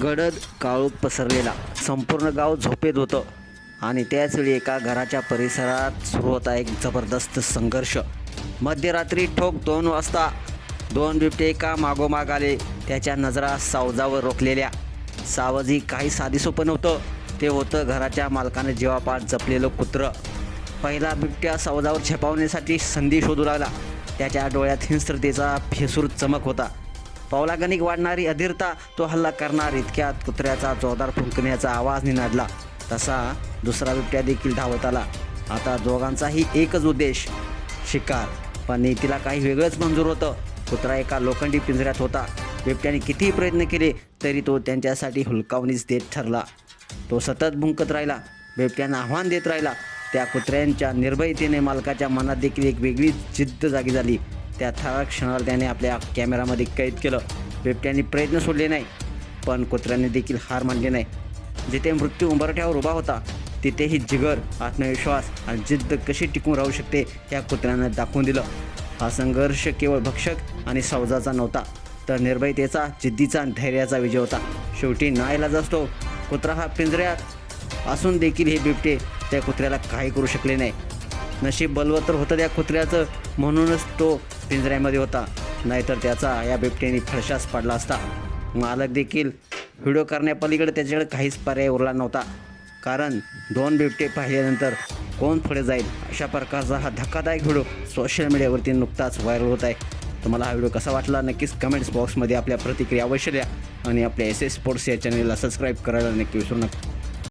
गडद काळोख पसरलेला. संपूर्ण गाव झोपेत होतं. आणि त्याचवेळी एका घराच्या परिसरात सुरू होता एक जबरदस्त संघर्ष. मध्यरात्री ठोक दोन वाजता दोन बिबटे एका मागोमाग आले. त्याच्या नजरा सावजावर रोखलेल्या. सावजी काही साधीसोपं नव्हतं. ते होतं घराच्या मालकाने जीवापाठ जपलेलं कुत्रं. पहिला बिबट्या सावजावर छपावण्यासाठी संधी शोधू लागला. त्याच्या डोळ्यात हिंस्रतेचा फेसूर चमक होता. पावलागणिक वाढणारी अधीरता तो हल्ला करणार इतक्यात कुत्र्याचा जोरदार फुंकण्याचा आवाज निनादला. तसा दुसरा बिबट्या देखील धावत आला. आता दोघांचाही एकच उद्देश शिकार. पण नीतीला काही वेगळंच मंजूर होतं. कुत्रा एका लोखंडी पिंजऱ्यात होता. बिबट्याने कितीही प्रयत्न केले तरी तो त्यांच्यासाठी हुलकावणीच देत ठरला. तो सतत भुंकत राहिला. बिबट्यानं आव्हान देत राहिला. त्या कुत्र्यांच्या निर्भयतेने मालकाच्या मनात देखील एक वेगळी जिद्द जागी झाली. त्या ठराक क्षणाला त्याने आपल्या कॅमेरामध्ये कैद केलं. बिबट्याने प्रयत्न सोडले नाही पण कुत्र्याने देखील हार मानली नाही. जिथे मृत्यू उंबरठ्यावर उभा होता तिथेही जिगर आत्मविश्वास आणि जिद्द कशी टिकून राहू शकते या कुत्र्यानं दाखवून दिलं. हा संघर्ष केवळ भक्षक आणि सौजाचा नव्हता तर निर्भयतेचा जिद्दीचा आणि धैर्याचा विजय होता. शेवटी नाईलाज असतो कुत्रा हा पिंजऱ्यात असून देखील हे बिबटे त्या कुत्र्याला काही करू शकले नाही. नशीब बलवत्तर होतं त्या कुत्र्याचं म्हणूनच तो पिंजऱ्यामध्ये होता. नाहीतर त्याचा या बिबट्याने फडशास पडला असता. मालक देखील व्हिडिओ करण्यापलीकडे त्याच्याकडे काहीच पर्याय उरला नव्हता. कारण दोन बिबटे पाहिल्यानंतर कोण पुढे जाईल? अशा प्रकारचा हा धक्कादायक व्हिडिओ सोशल मीडियावरती नुकताच व्हायरल होत आहे. तुम्हाला हा व्हिडिओ कसा वाटला? नक्कीच कमेंट्स बॉक्समध्ये आपल्या प्रतिक्रिया अवश्य द्या. आणि आपल्या एस एस स्पोर्ट्स या चॅनलला सबस्क्राईब करायला नक्की विसरू नका.